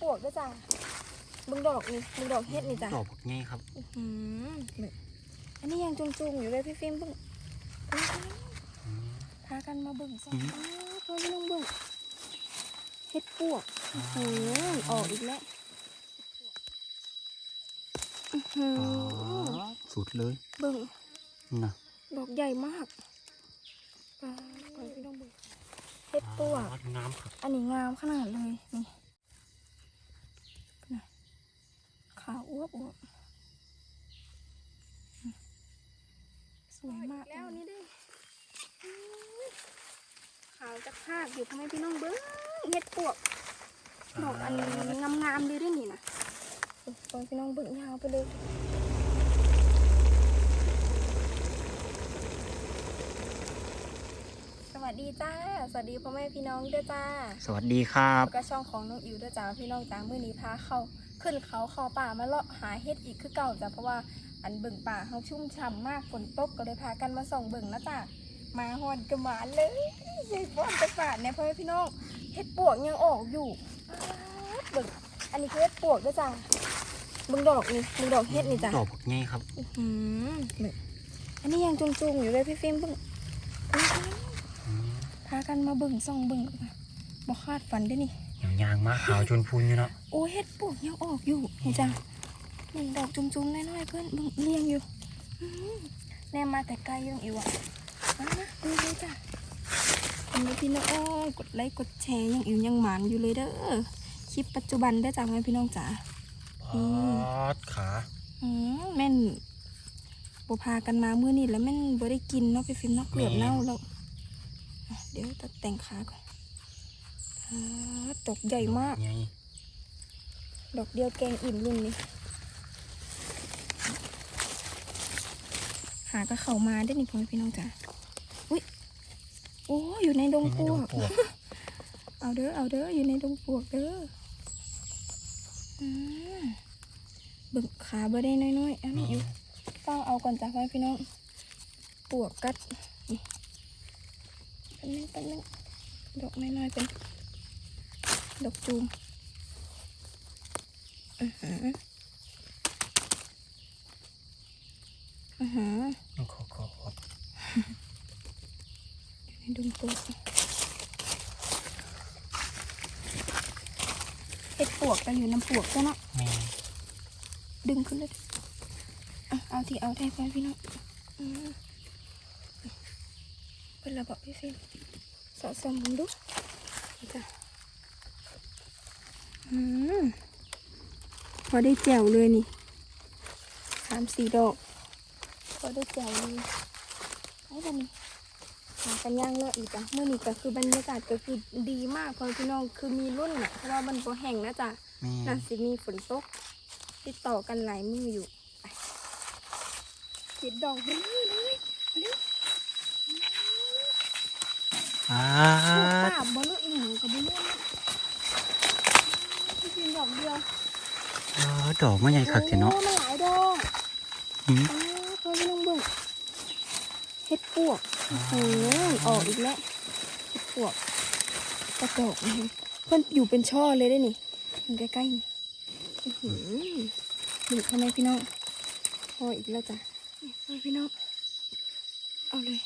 ปวกด้วยจ้ะมึงดอกนี่มึงดอกเฮ็ดนี่จ้ะดอกบักไงครับอื้อหือนี่อันนี้ยังจุงๆอยู่เลยพี่ฟิล์มเบึ้งเบิ่งอืมพากันมาเบิ่งซะอืมอ้าวพ่อพี่น้องเบิ่งเฮ็ดปวกอื้อหือออกอีกแล้วอื้อหือ๋ออสุดเลยเบิ่งนะดอกใหญ่มากปลาปล่อยพี่น้องเบิ่งเฮ็ดปวกอ๋องามครับอันนี้งามขนาดเลยนี่น่ะขาวอวบอวบอืมสวยมากแล้วนี่ดิขาวจักภาคอยู่ทำไมพี่น้องเบิ้งเฮ็ดปวกดอกอันงามๆดีด้วยนี่นะตอนพี่น้องเบิ้งยาวไปเลยสวัสดีจ้า สวัสดีพ่อแม่พี่น้องด้วยจ้า สวัสดีครับแล้วก็ช่องของน้องอิวด้วยจ้าพี่น้องจ้ามื้อนี้พาเข้า ขึ้นเขาเข้าป่ามาเลาะหาเห็ดอีกคือเก่าจ้ะเพราะว่าอันเบิ่งป่าเขาชุ่มฉ่ำมากฝนตกก็เลยพากันมาส่องเบิ่งนะจ้ะมาหอนกระหมาเลยยายฟ้อนไปป่าเนี่ยพ่อแม่พี่น้องเห็ดปวกยังออกอยู่ป๊าดเบิ่งอันนี้คือเห็ดปวกด้วยจ้ะเบิ่งดอกนี่เบิ่งดอกเห็ดนี่จ้ะดอกบักไงครับอื้อหือเบิ่งอันนี้ยังจุงๆอยู่เลยพี่ฟิล์มเบิ่งเบิ่งอืมพากันมาเบิ่งส่องเบิ่งบ่คาดฝันเด้นี่ อย่างยางมาขาวจนพูนอยู่เนาะโอ้เห็ดปวกยังออกอยู่เห็นจ้ะหนึ่งดอกจุ่มๆน้อยๆเพื่อนเบิ่งเลี้ยงอยู่อื้อหือแน่มาแต่ไกลยังอิวอะมานะดูเลยจ้ะอันนี้พี่น้องกดไลค์กดแชร์ยังอิวยังหมานอยู่เลยเด้อคลิปปัจจุบันเด้อจ้ะแม่พี่น้องจ๋าพอือดขาอืมแม่นบ่พากันมามื้อนี้แล้วแม่นบ่ได้กินเนาะพี่ฟิล์มเนาะเกลือบเน่าแล้วอะเดี๋ยวตัดแต่งขาก่อน อ่าดอกใหญ่มากไงดอกเดียวแกงอิ่มรุ่นนี้หาก็เข้ามาได้นี่พ่อแม่พี่น้องจ๋าอุ้ยโอ้อยู่ในดงไม่ปได้วดกอกปวก เอาเด้อ เอาเด้อ อยู่ในดงปวกเด้ออืมเบึกขาบ่ได้น้อยๆอันนี้อยู่ต้องเอาก่อนจ้ะพ่อแม่พี่น้อง ปวกกัดนี่เป็นนึงเป็นนึงดอกน้อยๆเป็น ดอกจูมอือหืออือหือต้องขอขอขออยู่ในดงปวกเห็ดปวกกันอยู่น้ำปวกจ้ะเนาะแม่ดึงขึ้นเลยอะเอาที่เอาได้พ่อพี่น้องอืมเป็นระบบพี่ฟิล์มสะสมมึงดูนี่จ้ะอืม พอได้แจ่วเลยนี่สามสี่ดอก พอได้แจ่วเลยไอ้บันนี้หากันย่างเลาะอีกจ้ะเมื่อนี้ก็คือบรรยากาศก็คือดีมากพ่อพี่น้องคือมีรุ่นอะเพราะว่ามันโบแห้งนะจ๊ะแม่น่าสิมีฝนตก ติดต่อกันหลายมืออยู่ไปเก็บดอกไปเลยเลยมาเร็วอ่าปลูกป่าบอลลูกอีหยังกับบอลลูกพี่พิมดอกเดียวเออ ดอกมันใหญ่คักเจ้เนาะโอ้มันหลายดอกอืมอ้าวเพื่อนพี่น้องเบิ่งเฮ็ดปวกโอ้โหออกอีกแล้วเฮ็ดปวกกระดอกนี่เพื่อนอยู่เป็นช่อเลยได้นี่มันใกล้ๆนี่อื้อหือหนึ่งทำไมพี่น้องพออีกแล้วจ้ะนี่พ่อพี่น้องเอาเลย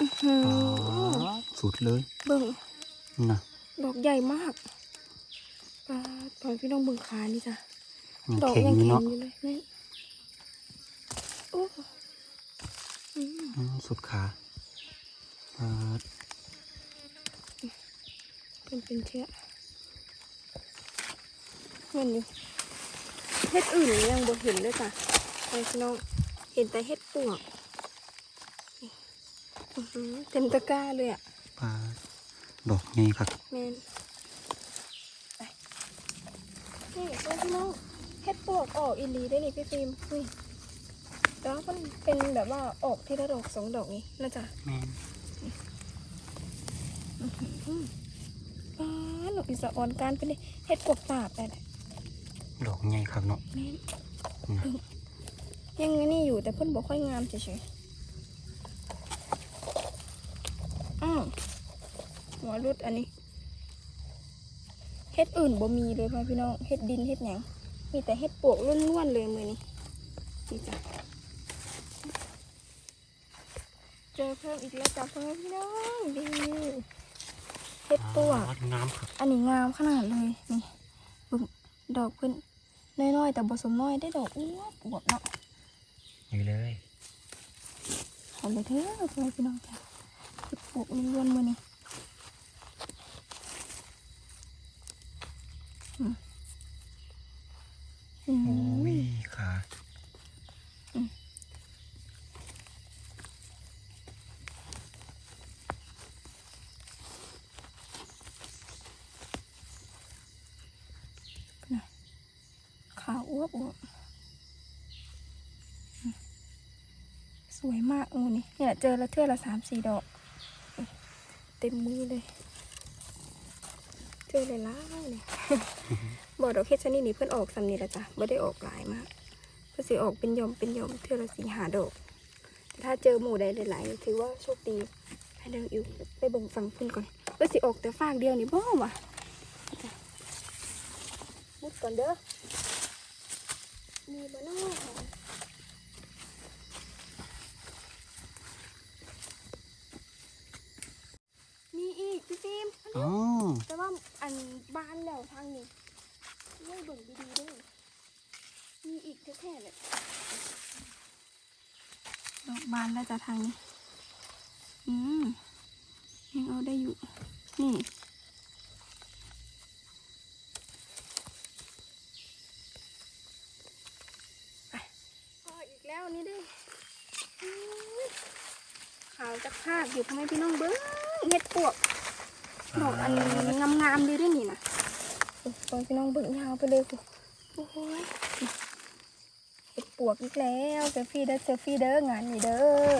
อื้อหือ๋ออสุดเลย เบิ่งนะ ดอกใหญ่มากปลาตอนพี่น้องเบิ่งขานี่จ้ะยังดอกแข็งยังอยู่แข็งเนาะอยู่เลยนี่โอ้อืมอืมสุดขาอ่าเป็นเป็นเชื้อเงินอยู่เฮ็ดอื่นยังบ่เห็นเลยจ้ะไปพี่น้องเห็นแต่เฮ็ดปวกนี่อื้อหือเต็มตะกร้าเลยอะปลา ดอกใหญ่คักแมนไปนี่เพื่อนพี่น้องเฮ็ดปวกออกอีหลีได้นี่พี่ฟิล์มนี่แต่ว่ามันเป็นแบบว่าออกทีละดอกสองดอกนี่นะจ๊ะแม่นป้าหนูอิสระออนการเป็นเฮ็ดปวกตาบแต่ละดอกใหญ่คักเนาะแม่นนะยังนี่อยู่แต่เพิ่นบ่ค่อยงามเฉยๆอ้าว หัวรุดอันนี้เฮ็ดอื่นบ่มีเลยพ่อพี่น้องเฮ็ดดินเฮ็ดหยังมีแต่เฮ็ดปวกล้วนๆเลยมือนี้นี่จ้ะเจอเพิ่มอีกแล้วจ้ะพ่อพี่น้องดีเฮ็ดปวกอ่างามครับอันนี้งามขนาดเลยนี่เบิ่งดอกเพิ่นน้อยๆแต่บ่สมน้อยได้ดอกอ้วนอวบเนาะนี่เลยเอาเลยเถอะพ่อพี่น้องจ้ะเฮ็ดปวกล้วนๆมือนี้อืมอื โอ้ยขาขาอ้วบอวบอืมสวยมากงูนี่เนี่ยเจอละเทื่อละสามสี่ดอก เต็มมือเลย เจอเลยล่าเลย บอกดอกเฮ็ดชนิดนี้เพื่อนออกสำนีละจ้ะไม่ได้ออกหลายมากเพื่อสิออกเป็นหย่อมเป็นหย่อมเทื่อละสี่หาดอกแต่ถ้าเจอหมู่ใดหลายๆถือว่าโชคดีให้เดินอยู่ไปเบิ่งฟังพุ่นก่อนเพื่อสิออกแต่ฟากเดียวนี่บ่วะจ้ะมุดก่อนเด้อมีบ้านาะมีอีกพี่ฟิล์มอ๋อแต่ว่าอันบานแล้วทางนี้ เล่เบิ่งดีๆด้วยมีอีกแท้ๆเลยดอกบานแล้วจ้ะทางนี้ อืมยังเอาได้อยู่ นี่พออีกแล้วนี่เด้อื้อขาวจากภาคอยู่พ่อแม่พี่น้องเบิ้งเห็ดปวกดอกอันงามๆเลยเด้วยนี่นะ โอ้พ่อแม่พี่น้องเบิ้งยาวไปเลยคุณโอ้โหเห็ดปวกอีกแล้วเซลฟี่เด้อเซลฟี่เด้องานนี่เด้อ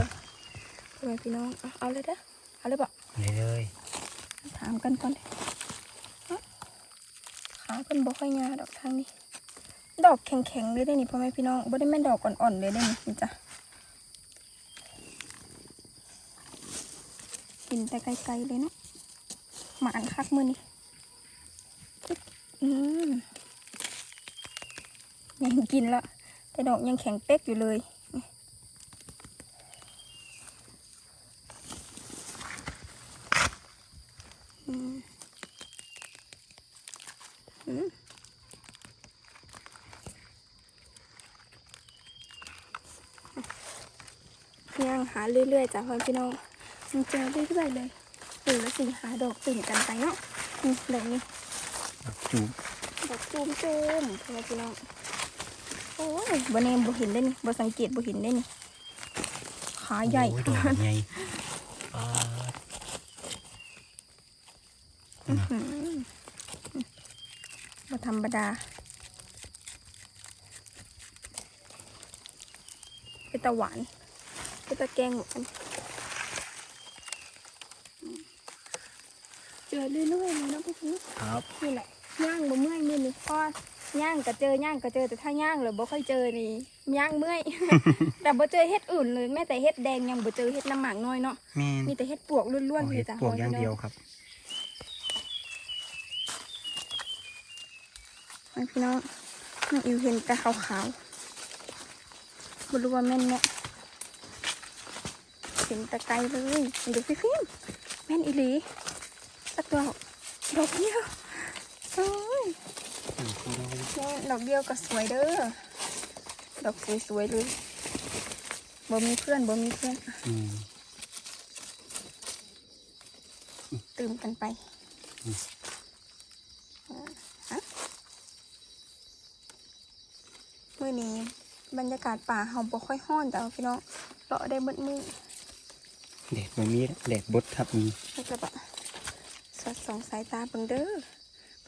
พ่อแม่พี่น้องเอาเลยเด้อเอาเลยบอกนี่เลยถามกันก่อนเอ้าขาเป็นบ่ค่อยงาดอกทางนี้ ดอกแข็งๆเลยได้นี่พ่อแม่พี่น้องบ่ได้แม่ดอกอ่อนๆเลยได้นี่นี่จ้ะกินแต่ไกลๆเลยเนาะหมานคักมือนี่ อืมยังกินละแต่ดอกยังแข็งเป๊กอยู่เลยหืมอืมยังหาเรื่อยๆจ้ะพ่อพี่น้องมันเจอเรื่อยๆเลยหนึ่งละสี่หาดอกตื่นกันไปเนาะนี่ดอกนี้ จูบดอกตูมตูมพ่อพี่น้องโอ้ยบนเนมบ่เห็นได้นี่บ่สังเกตบ่เห็นได้นี่ขาใหญ่โอ้ยดอกใหญ่อ่าอื้อหือบ่ธรรมดาเป็นตะหวานเป็นตะแกงหวานอืมเจอเรื่อยๆเลยเนาะพี่พี่ครับ นี่แหละ ย่างบ่เมื่อยมือนี่เพราะย่างก็เจอย่างก็เจอแต่ถ้าย่างเลยบ่ค่อยเจอนี่ย่างเมื่อย แต่บ่เจอเฮ็ดอื่นเลยแม้แต่เฮ็ดแดงยังบ่เจอเฮ็ดน้ำหมากน้อยเนาะแม่นมีแต่เฮ็ดปวกล้วนๆเอาเลเห็ยดจ้ะปวกอย่างเดียวครับ ให้พี่น้องน้องอิวเห็นแต่ขาวๆบ่รู้ว่าแม่นเนาะเห็นแต่ไกลเลยเดี๋ยวพี่ฟิล์มแม่นอีหลีตัดดอกดอกเดียว โอ้ยแม่ดอกเดียวก็สวยเด้อ ดอกสวยๆเลยบ่มีเพื่อนบ่มีเพื่อนอืมตื่มกันไปอืมอ่าฮะมื่อนี้บรรยากาศป่าเฮาบ่ค่อยฮ้อนแต่ว่าพี่น้องเลาะได้เบิดมือแดดมันมีแดดบดครับมีแล้วก็แบบสอดส่องสายตาเบิ่งเด้อเ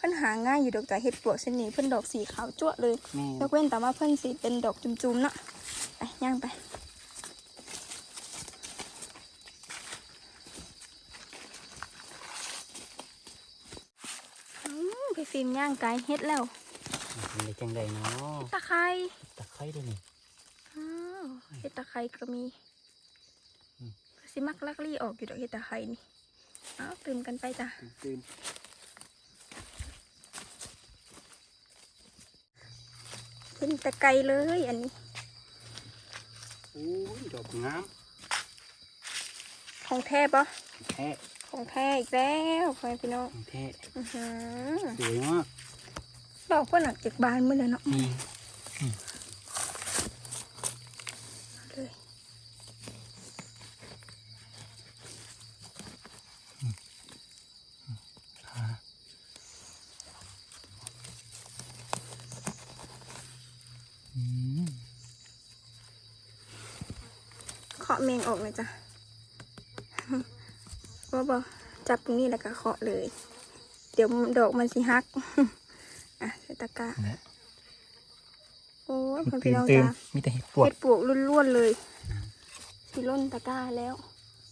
พิ่นหาง่ายอยู่ดอกจากเห็ดปลวกเช่นนี้เพิ่นดอกสีขาวจั่วะเลยแม่ยกเว้นแต่ว่าเพิ่นสีเป็นดอกจุ่มๆเนาะไปย่างไปอืมพี่ฟิล์มย่างไก่เฮ็ดแล้วเป็นได้จังใดเนาะตะไคร้ตะไคร้ด้วยนี่อ้าวเฮ็ดตะไคร้ก็มีอืมก็สิมักลักลี่ออกอยู่ดอกเฮ็ดตะไคร้นี่เอาตื่มกันไปจ้ะตื่น เห็นแต่ไกลเลยอันนี้โอ้ยดอกงามของแท้ปะแท้ของแท้อีกแล้วพ่อแม่พี่น้องแท้อื้อหือสวยมากดอกเพื่อนหนักจากบานเมื่อเลยเนาะ นี่ เลย ขาอืม เคาะเมงออกเลย จ้ะว่าบอจับตรงนี้แล้วก็เคาะเลย เดี๋ยวดอกมันสิฮัก อะใส่ตะกร้าและโอ้ยพ่อพี่น้องตื่นจ้ะมีแต่เห็ดปวกเห็ดปวกล้วนๆเลยสิล้นตะกร้าแล้ว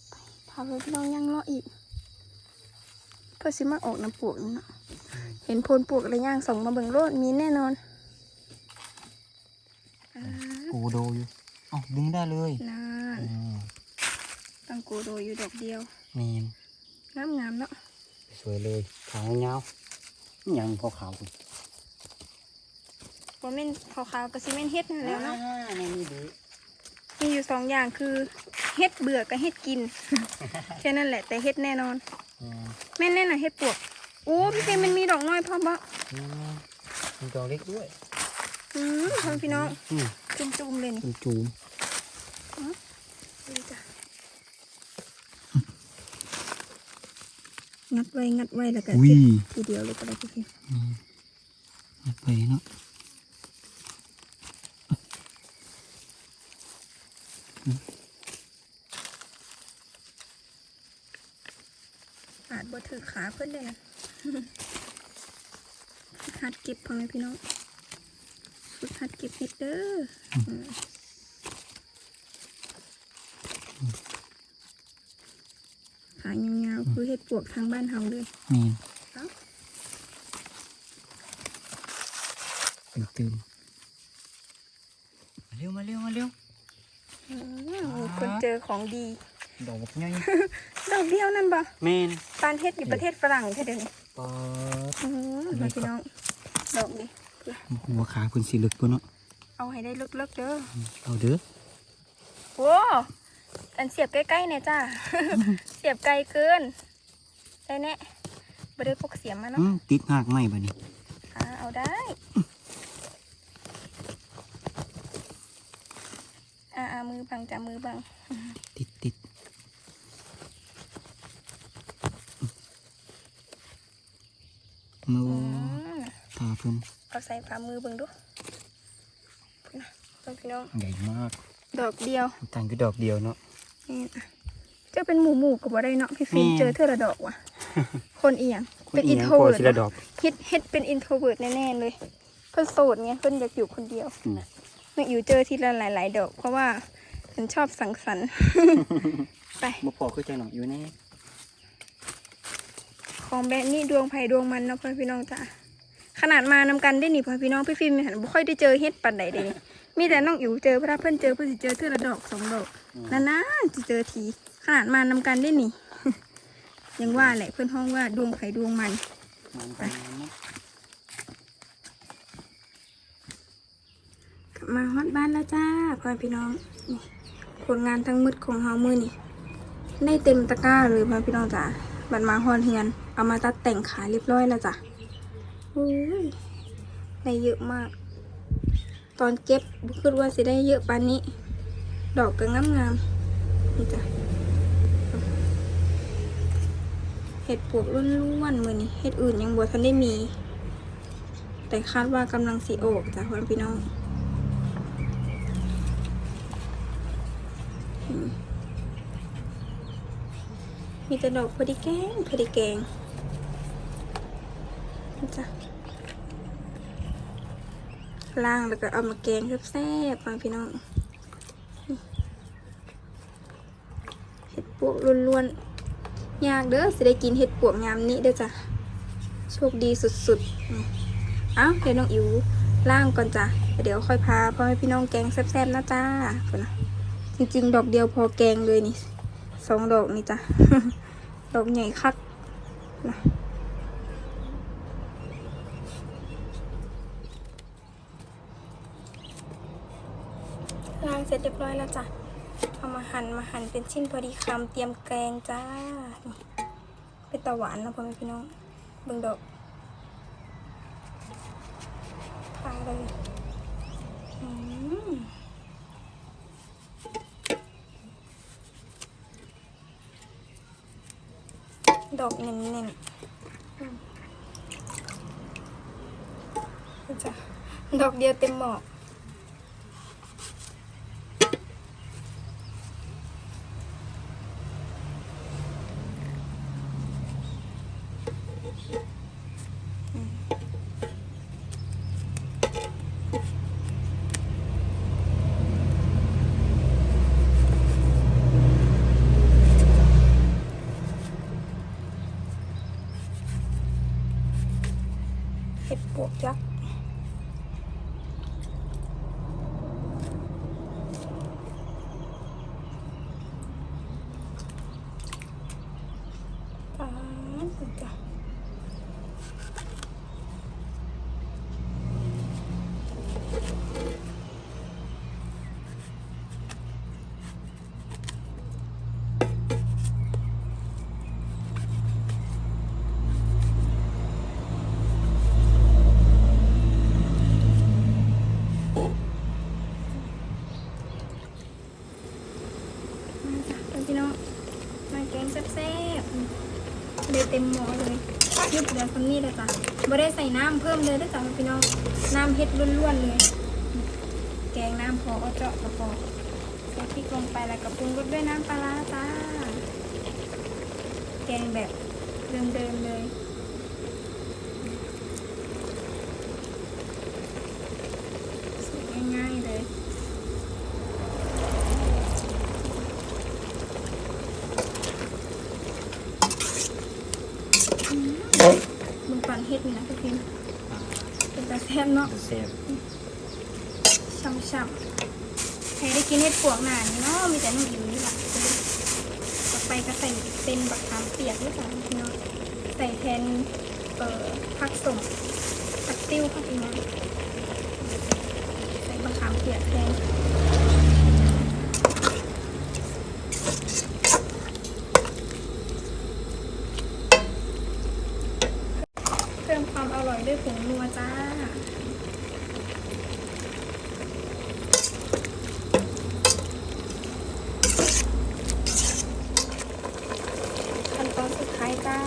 ไปพาไปพี่น้องยังเลาะอีก เพื่อสิมาออกน้ำปวกนี่เนาะเห็นโพนปวกอะไรย่างส่งมาเบิ่งโลดมีแน่นอนอ่ากูโดอยู่เอ๋อดึงได้เลยน่าอืม ตั้งโกโดอยู่ดอกเดียวเมนงามงามๆเนาะสวยเลยขาวเงาวๆนี่ยังพอขาวคุณว่าเม่นขาวๆกับซีเมนเฮ็ดนั่นแหล้วเนาะนี่นี่ดีมีอยู่สองอย่างคือเฮ็ดเบื่อกับเฮ็ดกินแค่นั้นแหละ แต่เฮ็ดแน่นอนอืมแม่นแน่น่ะเฮ็ดปวกโอ้พี่เฟรมมันมีดอกน้อยพร้อมบ่อืมมีดอกเล็กด้วยอืมพ่อพี่น้องอืมจุ่มๆเลยนี่เป็นจูมนี่จ้ะ งัดไว้งัดไว้แล้วก็อุ้ยเก็บทีเดียวเลยก็ได้พี่เฟรมอืมเอาไปเนาะอาจบ่ถือขาเพิ่นเลยนะฝึกหัดเก็บพ่อแม่พี่น้องฝึกหัดเก็บเฮ็ดเด้ออืมขายาวๆคือเฮ็ด ปวกทางบ้านเฮาเลยนี่เอ้าเป็นตื่นมาเร็วมาเร็วมาเร็วอืมมีคนเจอของดี ดอกบักใหญ่ดอกเดียวนั่นบ่เมนปานเฮ็ดอยู่ประเทศฝรั่งใช่เดี๋ยวนี้ปอดอืมพ่อพี่น้อง ดอกนี้หัวขาคุณสีลึกปุ่นเนาะ เอาให้ได้เลิกๆเด้อ เอาเด้อโอ้อันเสียบใกล้ๆเนี่ยจ้า เสียบไกลเกิน ได้แน่บ่ได้พกเสียมมาอืเนาะมติดหากไหมบ่นี่อ่าเอาได้อ่าอ่ามือบังจ้ะมือบัง ติดติดมืออืมตาเพิ่นเอาใส่ฝ่ามือเบิ่งดูพุ่นนะเบิ่งพี่น้องใหญ่มาก ดอกเดียวต่างก็ดอกเดียวเนาะนี่นะเจะเป็นหมู่หมู่กับบ่ได้เนาะพี่ฟิล์มแม่เจอเธอละดอกว่ะ คนอีหยังเป็นคอินหโทยังรพเวิอร์ดสิละดอกเฮ็ดเฮ็ดเป็นอินโทรเวิร์ดแน่ๆเลย เพิ่นโสดไงเพิ่นอยากอยู่คนเดียวน่ะนึกอยู่เจอทีละหลาย ๆ ดอก เพราะว่าฉันชอบสังสรรค์ไปบ่พอคือใจหน่อยอยู่แน่ของแบบนี้ดวงไผ่ดวงมันเนาะพ่อพี่น้องจ้ะขนาดมานำกันได้นี่พ่อพี่น้องพี่ฟิล์มหันบ่ค่อยได้เจอเฮ็ดปันใดเดนี่มีแต่น้องอยู่เจอพระเพิ่นเจอเพิ่นสิเจอเทื่อละดอกสองดอกนานๆสิเจอที ขนาดมานำกันได้นี่ ยังว่าแหละเพื่อนห้องว่าดวงไผ่ดวงมันมันไปไปเนาะกลับมาฮอดบ้านแล้วจ้าพ่อพี่น้องนี่ผลงานทั้งหมืดของเฮามือนี่ได้เต็มตะกร้าเลยพ่อพี่น้องจ้าบัดมาฮอดเฮือน เอามาตัดแต่งขายเรียบร้อยแล้วจ้ะโอ้ยได้เยอะมาก ตอนเก็บบ่คิดว่าสิได้เยอะปานนี้ ดอกก็งามงามๆนี่จ้ะ เห็ดปวกล้วนๆมือนี่เห็ดอื่นยังบ่ทันได้มี แต่คาดว่ากำลังสีโอกจ้ะพ่อพี่น้องมีแต่ดอกพอดีแกงพอดีแกงจ้ะล่างแล้วก็เอามาแกงแซ่บๆมาพี่น้อง เห็ดปวกล้วนๆ ยากเด้อสิได้กินเห็ดปวกงามนี้เด้อจ้ะโชคดีสุดๆเอ้าเดี๋ยวน้องอิ๋วล่างก่อนจ้ะเดี๋ยวค่อยพาพ่อแม่พี่น้องแกงแซ่บๆนะจ้าก่อนนะจริงๆ ดอกเดียวพอแกงเลยนี่สองดอกนี่จ้ะดอกใหญ่คักนะล้างเสร็จเรียบร้อยแล้วจ้ะ เอามาหั่นมาหั่นเป็นชิ้นพอดีคำเตรียมแกงจ้านี่เป็นตะหวานนะพ่อแม่พี่น้องเบิ่งดอกพาเลยอืมดอกเน่นๆอืมนี่จ้ะดอกเดียวเต็มหมอก ยักษ์ปาดจ้ะมาจ้ะเพื่อนพี่น้องมาแกงแซ่บๆ เต็มหม้อเลยยุบเดือคนนี้เลยจ้ะไม่ได้ใส่น้ำเพิ่มเลยด้วยจ้ะพี่น้อง น้ำเห็ดล้วนๆเลย แกงน้ำพอเอาเจาะกระปอกใส่พริกลงไปแล้วก็ปรุงรสด้วยน้ำปลาร้าจ้า แกงแบบเดิมๆเลย สูตรง่ายๆเลย มึงปั่นเฮ็ดนี่นะพี่พิมเป็นตาแซ่บเนาะแซ่บช่ำๆใครได้กินเฮ็ดปวกหนานี่เนาะมีแต่นุ่มอยู่นี่แหละต่อไปก็ใส่เป็นบักขามเปียกด้วยจ้ะพี่น้องใส่แทนเอ่อผักสมผักติ้วผักอีกนะใส่บักขามเปียกแทนเพิ่มความอร่อยด้วยผงนัวจ้า ขั้นตอนสุดท้ายจ้า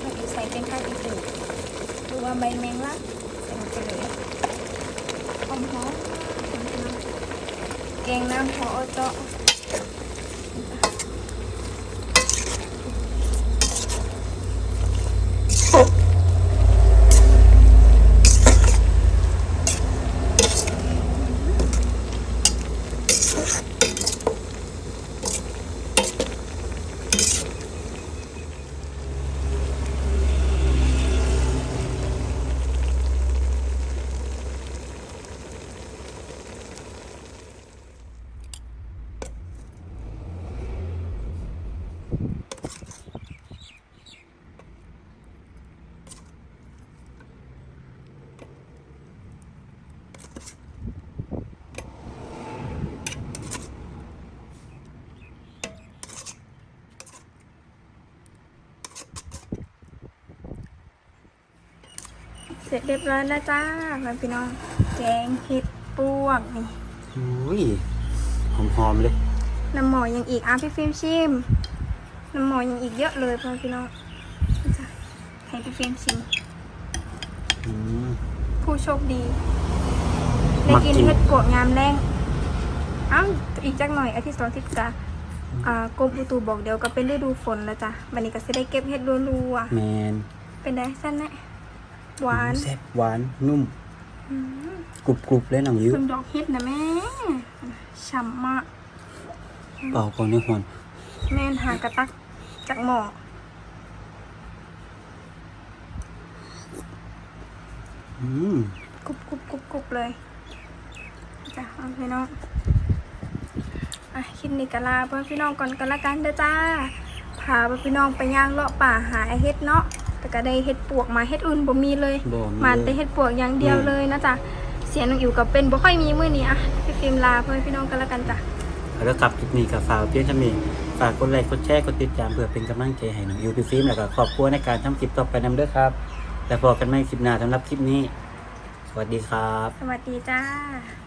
เราจะใส่เป็นข้าวอีตูหรือว่าใบแมงลักใส่ลงไปเลยหอมหอมแกงน้ำพอเอาเจาะเส ร็จเรียบร้อยแล้วจ้าพี่น้องแกงเห็ดปวกนี่อุ้ยหอมๆเลยน้ำหมอยังอีกอะพี่ฟิล์มชิมน้ำหมอยังอีกเยอะเลยพ่อพี่น้องนี่จ้ะให้พี่ฟิล์มชิมอืมผู้โชคดีได้มักกินกินเห็ดปวกงามแรงอ้าวอีกจักหน่อยอาทิตย์สองอาทิตย์กะอ่ากรมอุตุบอกเดี๋ยวก็เป็นฤดูฝนแล้วจ้ะวันนี้ก็จะได้เก็บเห็ดรัวแมนๆเป็นไงสั้นแน่ หวาน แซ่บหวานนุ่มอืมกรุบๆเลยน้องยิ้วเพิ่งดอกเห็ดนะแม่ฉ่ำมากเป่าก่อนในหอนแม่นหากระตักจากหม้ออืมกรุบกรุบกรุบกรุบเลยจ้ะเอาพี่น้องอะคลิปนี้ก็ลาเพื่อนพี่น้องก่อนกันละกันเด้อจ้าไผพาพี่น้องไปย่างเลาะป่าหาเฮ็ดเนาะแต่ ก็ได้เฮ็ดปวกมาเฮ็ดอื่นบ่มีเลย บ่มีมันเลแต่ยเฮ็ดปวกอย่างเดียวเลยนะจ๊ะเสียงน้องอิ๋วกับเป็นบ่ค่อยมีมื้อนี้อะพี่ฟิล์มลาเพื่อนพี่น้องกันแล้วกันจ้ะ แล้วกับคลิปนี้กับฝากเพียงเท่านี้ฝากกดไลค์กดแชร์กดติดตามเพื่อเป็นกำลังใจให้น้องยูพี่ฟิล์มแล้วก็ครอบครัวในการทำคลิปต่อไปนำเด้อครับ แล้วพอกันใหม่คลิปหน้าสำหรับคลิปนี้ สวัสดีครับ สวัสดีจ้า